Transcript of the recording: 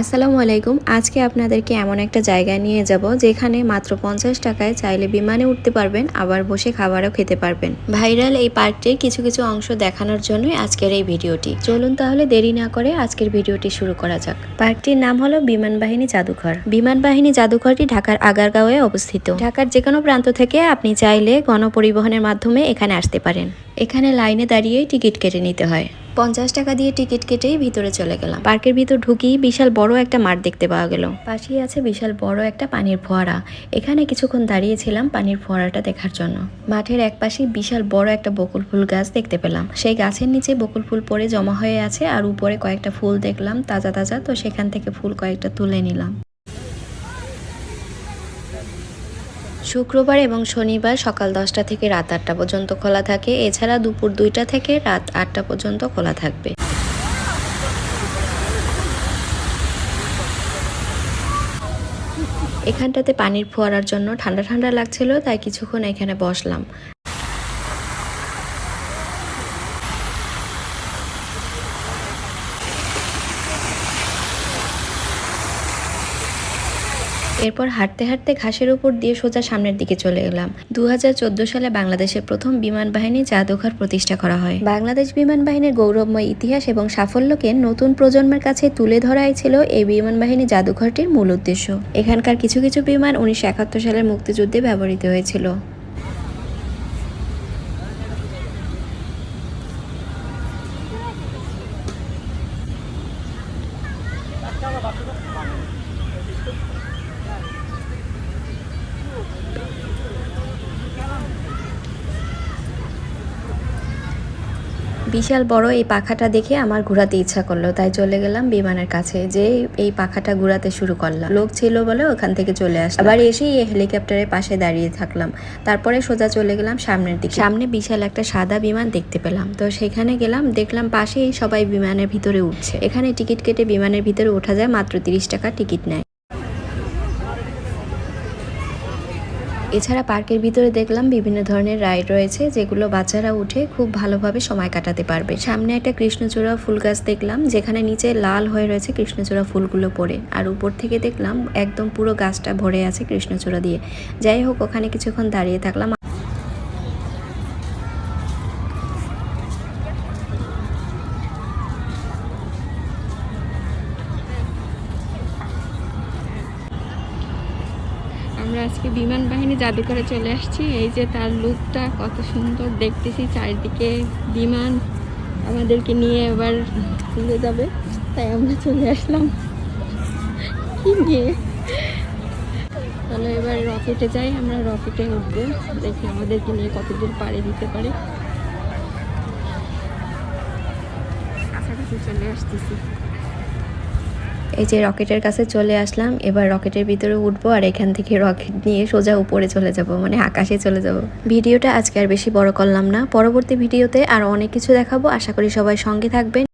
আসসালামু আলাইকুম। আজকে আপনাদেরকে এমন একটা জায়গায় নিয়ে যাব যেখানে মাত্র পঞ্চাশ টাকায় চাইলে বিমানে উঠতে পারবেন, আবার বসে খাবারও খেতে পারবেন। ভাইরাল এই পার্কটির কিছু কিছু অংশ দেখানোর জন্যই আজকের এই ভিডিওটি। চলুন তাহলে দেরি না করে আজকের ভিডিওটি শুরু করা যাক। পার্কটির নাম হলো বিমান বাহিনী জাদুঘর। বিমান বাহিনী জাদুঘরটি ঢাকার আগারগাঁওয়ে অবস্থিত। ঢাকার যে কোনো প্রান্ত থেকে আপনি চাইলে গণপরিবহনের মাধ্যমে এখানে আসতে পারেন। এখানে লাইনে দাঁড়িয়েই টিকিট কেটে নিতে হয়। পঞ্চাশ টাকা দিয়ে টিকিট কেটেই ভিতরে চলে গেলাম। পার্কের ভিতর ঢুকি বিশাল বড় একটা মাঠ দেখতে পাওয়া গেল। পাশেই আছে বিশাল বড় একটা পানির ফোয়ারা। এখানে কিছুক্ষণ দাঁড়িয়েছিলাম পানির ফোয়ারাটা দেখার জন্য। মাঠের এক পাশে বিশাল বড় একটা বকুল ফুল গাছ দেখতে পেলাম। সেই গাছের নিচে বকুল ফুল পরে জমা হয়ে আছে আর উপরে কয়েকটা ফুল দেখলাম তাজা তাজা, তো সেখান থেকে ফুল কয়েকটা তুলে নিলাম। শুক্রবার এবং শনিবার সকাল দশটা থেকে রাত আটটা পর্যন্ত খোলা থাকে। এছাড়া দুপুর দুইটা থেকে রাত আটটা পর্যন্ত খোলা থাকবে। এখানটাতে পানির ফোয়ারার জন্য ঠান্ডা ঠান্ডা লাগছিল, তাই কিছুক্ষণ এখানে বসলাম। এরপর হাঁটতে হাঁটতে ঘাসের উপর দিয়ে সোজা সামনের দিকে চলে এলাম। দু সালে বাংলাদেশের প্রথম বিমান বাহিনী জাদুঘর প্রতিষ্ঠা করা হয়। বাংলাদেশ বিমান বাহিনীর গৌরবময় ইতিহাস এবং সাফল্যকে নতুন প্রজন্মের কাছে তুলে ধরাই ছিল এই বিমান বাহিনী জাদুঘরটির মূল উদ্দেশ্য। এখানকার কিছু কিছু বিমান উনিশশো একাত্তর সালের মুক্তিযুদ্ধে ব্যবহৃত হয়েছিল। বিশাল বড় এই পাখাটা দেখে আমার ঘোরাতে ইচ্ছা করল, তাই চলে গেলাম বিমানের কাছে যে এই পাখাটা ঘোরাতে শুরু করলাম। লোক ছিল বলে ওখান থেকে চলে আসলাম। আবার এসেই এই হেলিকপ্টারের পাশে দাঁড়িয়ে থাকলাম। তারপরে সোজা চলে গেলাম সামনের দিকে। সামনে বিশাল একটা সাদা বিমান দেখতে পেলাম। তো সেখানে গেলাম, দেখলাম পাশেই সবাই বিমানের ভিতরে উঠছে। এখানে টিকিট কেটে বিমানের ভিতরে ওঠা যায়, মাত্র তিরিশ টাকা টিকিট নেয়। এছাড়া পার্কের ভিতরে দেখলাম বিভিন্ন ধরনের রাইড রয়েছে, যেগুলো বাচ্চারা উঠে খুব ভালোভাবে সময় কাটাতে পারবে। সামনে একটা কৃষ্ণচূড়া ফুল গাছ দেখলাম, যেখানে নিচে লাল হয়ে রয়েছে কৃষ্ণচূড়া ফুলগুলো পরে আর উপর থেকে দেখলাম একদম পুরো গাছটা ভরে আছে কৃষ্ণচূড়া দিয়ে। যাই হোক, ওখানে কিছুক্ষণ দাঁড়িয়ে থাকলাম। আমরা আজকে বিমান বাহিনী জাদুঘরে চলে আসছি। এই যে তার লুকটা, কত সুন্দর দেখতেছি। চারিদিকে বিমান আমাদেরকে নিয়ে এবার উড়ে যাবে। তাই আমরা চলে আসলাম। তাহলে এবার রকেটে যাই, আমরা রকেটে উঠবো। দেখি আমাদেরকে নিয়ে কতদূর পাড়ে দিতে পারে। কাছাকাছি চলে আসতেছি। এই যে রকেটের কাছে চলে আসলাম, এবার রকেটের ভিতরে উঠবো আর এখান থেকে রকেট নিয়ে সোজা উপরে চলে যাব মানে আকাশে চলে যাব। ভিডিওটা আজকে আর বেশি বড় করলাম না। পরবর্তী ভিডিওতে আর অনেক কিছু দেখাবো। আশা করি সবাই সঙ্গে থাকবেন।